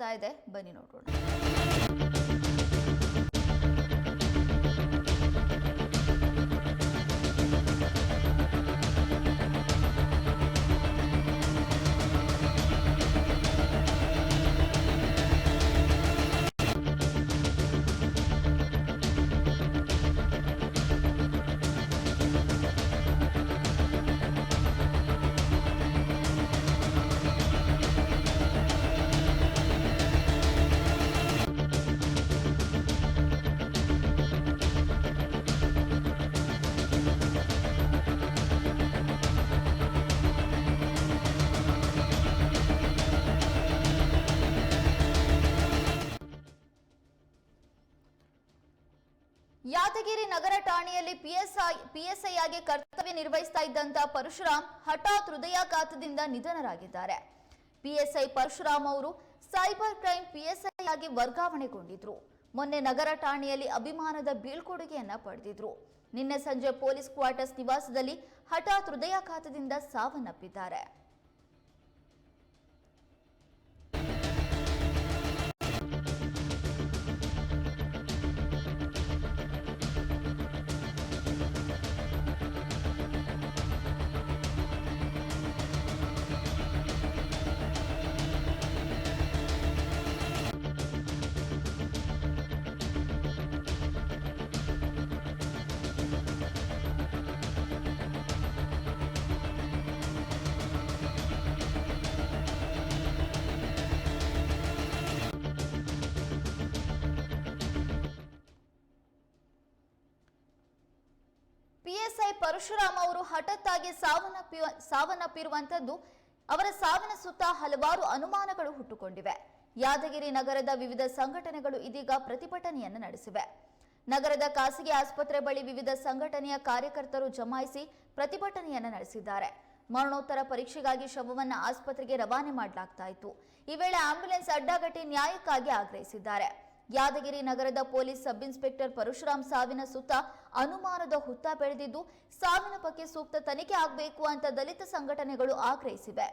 ಇದೆ. ಬನ್ನಿ ನೋಡೋಣ ಯಾದಗಿರಿ ನಗರ ಠಾಣೆಯಲ್ಲಿ ಪಿಎಸ್ಐ ಪಿಎಸ್ಐ ಆಗಿ ಕರ್ತವ್ಯ ನಿರ್ವಹಿಸ್ತಾ ಇದ್ದಂತ ಪರಶುರಾಮ್ ಹಠಾತ್ ಹೃದಯಾಘಾತದಿಂದ ನಿಧನರಾಗಿದ್ದಾರೆ. ಪಿಎಸ್ಐ ಪರಶುರಾಮ್ ಅವರು ಸೈಬರ್ ಕ್ರೈಮ್ ಪಿಎಸ್ಐ ಆಗಿ ವರ್ಗಾವಣೆಗೊಂಡಿದ್ರು. ಮೊನ್ನೆ ನಗರ ಠಾಣೆಯಲ್ಲಿ ಅಭಿಮಾನದ ಬೀಳ್ಕೊಡುಗೆಯನ್ನ ಪಡೆದಿದ್ರು. ನಿನ್ನೆ ಸಂಜೆ ಪೊಲೀಸ್ ಕ್ವಾರ್ಟರ್ಸ್ ನಿವಾಸದಲ್ಲಿ ಹಠಾತ್ ಹೃದಯಾಘಾತದಿಂದ ಸಾವನ್ನಪ್ಪಿದ್ದಾರೆ. ಪಿಎಸ್ಐ ಪರಶುರಾಮ್ ಅವರು ಹಠತ್ತಾಗಿ ಸಾವನ್ನಪ್ಪಿ ಸಾವನ್ನಪ್ಪಿರುವಂತದ್ದು, ಅವರ ಸಾವಿನ ಸುತ್ತ ಹಲವಾರು ಅನುಮಾನಗಳು ಹುಟ್ಟುಕೊಂಡಿವೆ. ಯಾದಗಿರಿ ನಗರದ ವಿವಿಧ ಸಂಘಟನೆಗಳು ಇದೀಗ ಪ್ರತಿಭಟನೆಯನ್ನು ನಡೆಸಿವೆ. ನಗರದ ಖಾಸಗಿ ಆಸ್ಪತ್ರೆ ಬಳಿ ವಿವಿಧ ಸಂಘಟನೆಯ ಕಾರ್ಯಕರ್ತರು ಜಮಾಯಿಸಿ ಪ್ರತಿಭಟನೆಯನ್ನು ನಡೆಸಿದ್ದಾರೆ. ಮರಣೋತ್ತರ ಪರೀಕ್ಷೆಗಾಗಿ ಶವವನ್ನು ಆಸ್ಪತ್ರೆಗೆ ರವಾನೆ ಮಾಡಲಾಗ್ತಾ ಇತ್ತು. ಈ ವೇಳೆ ಆಂಬ್ಯುಲೆನ್ಸ್ ಅಡ್ಡಗಟ್ಟಿ ನ್ಯಾಯಕ್ಕಾಗಿ ಆಗ್ರಹಿಸಿದ್ದಾರೆ. ಯಾದಗಿರಿ ನಗರದ ಪೊಲೀಸ್ ಸಬ್ ಇನ್ಸ್ಪೆಕ್ಟರ್ ಪರಶುರಾಮ್ ಸಾವಿನ ಸುತ್ತ ಅನುಮಾನದ ಹುತ್ತ ಬೆಳೆದಿದ್ದು, ಸಾವಿನ ಬಗ್ಗೆ ಸೂಕ್ತ ತನಿಖೆ ಆಗಬೇಕು ಅಂತ ದಲಿತ ಸಂಘಟನೆಗಳು ಆಗ್ರಹಿಸಿವೆ.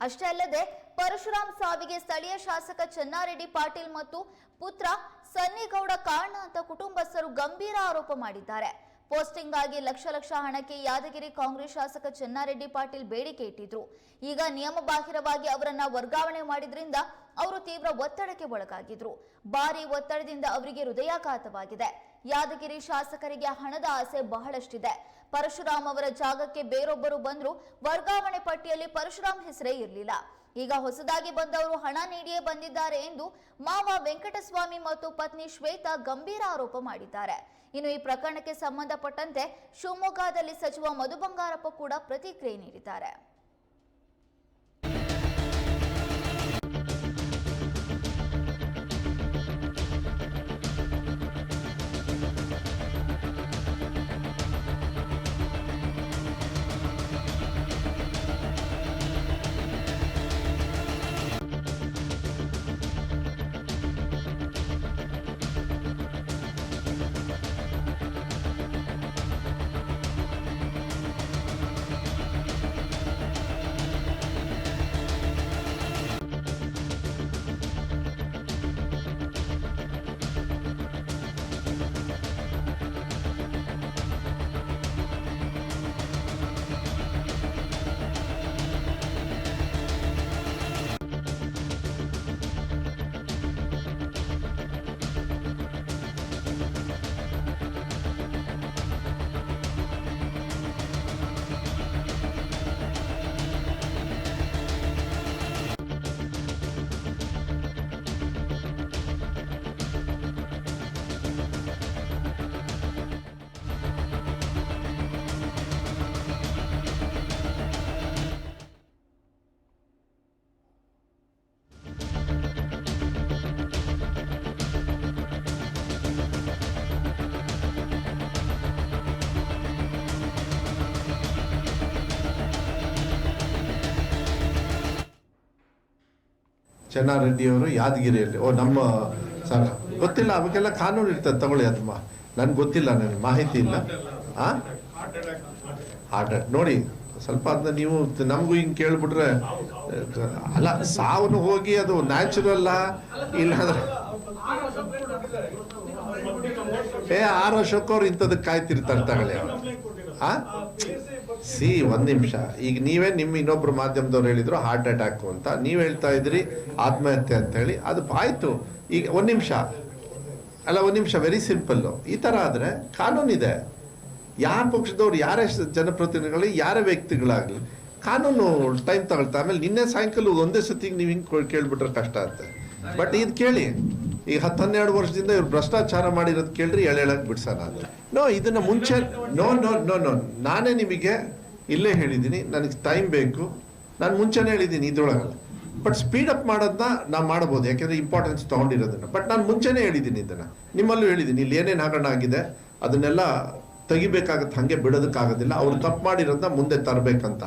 ಅಷ್ಟೇ ಅಲ್ಲದೆ, ಪರಶುರಾಮ್ ಸಾವಿಗೆ ಸ್ಥಳೀಯ ಶಾಸಕ ಚನ್ನಾರೆಡ್ಡಿ ಪಾಟೀಲ್ ಮತ್ತು ಪುತ್ರ ಸನ್ನಿಗೌಡ ಕಾರಣ ಅಂತ ಕುಟುಂಬಸ್ಥರು ಗಂಭೀರ ಆರೋಪ ಮಾಡಿದ್ದಾರೆ. ಪೋಸ್ಟಿಂಗ್ ಆಗಿ ಲಕ್ಷ ಲಕ್ಷ ಹಣಕ್ಕೆ ಯಾದಗಿರಿ ಕಾಂಗ್ರೆಸ್ ಶಾಸಕ ಚೆನ್ನಾರೆಡ್ಡಿ ಪಾಟೀಲ್ ಬೇಡಿಕೆ ಇಟ್ಟಿದ್ರು. ಈಗ ನಿಯಮಬಾಹಿರವಾಗಿ ಅವರನ್ನ ವರ್ಗಾವಣೆ ಮಾಡಿದ್ರಿಂದ ಅವರು ತೀವ್ರ ಒತ್ತಡಕ್ಕೆ ಒಳಗಾಗಿದ್ರು. ಭಾರಿ ಒತ್ತಡದಿಂದ ಅವರಿಗೆ ಹೃದಯಾಘಾತವಾಗಿದೆ. ಯಾದಗಿರಿ ಶಾಸಕರಿಗೆ ಹಣದ ಆಸೆ ಬಹಳಷ್ಟಿದೆ. ಪರಶುರಾಮ್ ಅವರ ಜಾಗಕ್ಕೆ ಬೇರೊಬ್ಬರು ಬಂದ್ರು, ವರ್ಗಾವಣೆ ಪಟ್ಟಿಯಲ್ಲಿ ಪರಶುರಾಮ್ ಹೆಸರೇ ಇರಲಿಲ್ಲ. ಈಗ ಹೊಸದಾಗಿ ಬಂದವರು ಹಣ ನೀಡಿಯೇ ಬಂದಿದ್ದಾರೆ ಎಂದು ಮಾವ ವೆಂಕಟಸ್ವಾಮಿ ಮತ್ತು ಪತ್ನಿ ಶ್ವೇತಾ ಗಂಭೀರ ಆರೋಪ ಮಾಡಿದ್ದಾರೆ. ಇನ್ನು ಈ ಪ್ರಕರಣಕ್ಕೆ ಸಂಬಂಧಪಟ್ಟಂತೆ ಶಿವಮೊಗ್ಗದಲ್ಲಿ ಸಚಿವ ಮಧು ಬಂಗಾರಪ್ಪ ಕೂಡ ಪ್ರತಿಕ್ರಿಯೆ ನೀಡಿದ್ದಾರೆ. ಚೆನ್ನಾರೆಡ್ಡಿಯವರು ಯಾದಗಿರಿಯಲ್ಲಿ. ಓ, ನಮ್ಮ ಸರ್ ಗೊತ್ತಿಲ್ಲ, ಅವಕ್ಕೆಲ್ಲ ಕಾನೂನು ಇರ್ತದೆ, ತಗೊಳ್ಳಿ ಅದಮ್ಮ ನನ್ಗೆ ಗೊತ್ತಿಲ್ಲ, ನನಗೆ ಮಾಹಿತಿ ಇಲ್ಲ. ಹಾಂ ಆರ್ಡರ್ ನೋಡಿ, ಸ್ವಲ್ಪ ಅದನ್ನ ನೀವು ನಮಗೂ ಹಿಂಗೆ ಕೇಳ್ಬಿಟ್ರೆ, ಅಲ್ಲ, ಸಾವನು ಹೋಗಿ ಅದು ನ್ಯಾಚುರಲ್ಲ ಇಲ್ಲಾಂದ್ರೆ. ಏ, ಆರ್ ಅಶೋಕ್ ಅವ್ರು ಇಂಥದಕ್ಕೆ ಕಾಯ್ತಿರ್ತಾರೆ, ತಗೊಳ್ಳಿ ಸಿ, ಒಂದ್ ನಿಮಿಷ. ಈಗ ನೀವೇ ನಿಮ್ಮ ಇನ್ನೊಬ್ರು ಮಾಧ್ಯಮದವ್ರು ಹೇಳಿದ್ರು ಹಾರ್ಟ್ ಅಟ್ಯಾಕ್ ಅಂತ. ನೀವ್ ಹೇಳ್ತಾ ಇದ್ರಿ, ಆತ್ಮಹತ್ಯೆ ಅಂತ ಹೇಳಿ. ಅದು ಆಯ್ತು. ಈಗ ಒಂದ್ ನಿಮಿಷ. ಅಲ್ಲ, ಒಂದ್ ನಿಮಿಷ. ವೆರಿ ಸಿಂಪಲ್ ಈ ತರ ಆದ್ರೆ ಕಾನೂನಿದೆ ಯಾರ ಪಕ್ಷದವ್ರು, ಯಾರೇ ಜನಪ್ರತಿನಿಧಿಗಳು, ಯಾರೇ ವ್ಯಕ್ತಿಗಳಾಗ್ಲಿ, ಕಾನೂನು ಟೈಮ್ ತಗೊಳ್ತಾ ಆಮೇಲೆ ನಿನ್ನೆ ಸಾಯಂಕಾಲ ಒಂದೇ ಸತಿಗೆ ನೀವು ಹಿಂಗೆ ಕೇಳ್ಬಿಟ್ರೆ ಕಷ್ಟ ಆಗುತ್ತೆ ಬಟ್ ಇದು ಕೇಳಿ. ಈಗ ಹತ್ತು ಹನ್ನೆರಡು ವರ್ಷದಿಂದ ಇವ್ರು ಭ್ರಷ್ಟಾಚಾರ ಮಾಡಿರೋದು ಕೇಳ್ರಿ ಹೇಳಕ್ ಬಿಡ್ಸೋಣ ನೋ ಇದನ್ನ ಮುಂಚೆ ನೋ ನೋ ನೋ ನೋ ನಾನೇ ನಿಮಗೆ ಇಲ್ಲೇ ಹೇಳಿದ್ದೀನಿ ನನಗೆ ಟೈಮ್ ಬೇಕು. ನಾನು ಮುಂಚೆನೇ ಹೇಳಿದ್ದೀನಿ ಇದ್ರೊಳಗಲ್ಲ ಬಟ್ ಸ್ಪೀಡ್ ಅಪ್ ಮಾಡೋದನ್ನ ನಾ ಮಾಡ್ಬೋದು, ಯಾಕೆಂದ್ರೆ ಇಂಪಾರ್ಟೆನ್ಸ್ ತಗೊಂಡಿರೋದನ್ನ. ಬಟ್ ನಾನು ಮುಂಚೆನೇ ಹೇಳಿದ್ದೀನಿ ಇದನ್ನ. ನಿಮ್ಮಲ್ಲೂ ಹೇಳಿದ್ದೀನಿ ಇಲ್ಲಿ ಏನೇನು ಹಗರಣ ಆಗಿದೆ, ಅದನ್ನೆಲ್ಲ ತೆಗಿಬೇಕಾಗತ್ತೆ ಹಂಗೆ ಬಿಡೋದಕ್ಕಾಗೋದಿಲ್ಲ. ಅವ್ರು ತಪ್ಪು ಮಾಡಿರೋದನ್ನ ಮುಂದೆ ತರಬೇಕಂತ.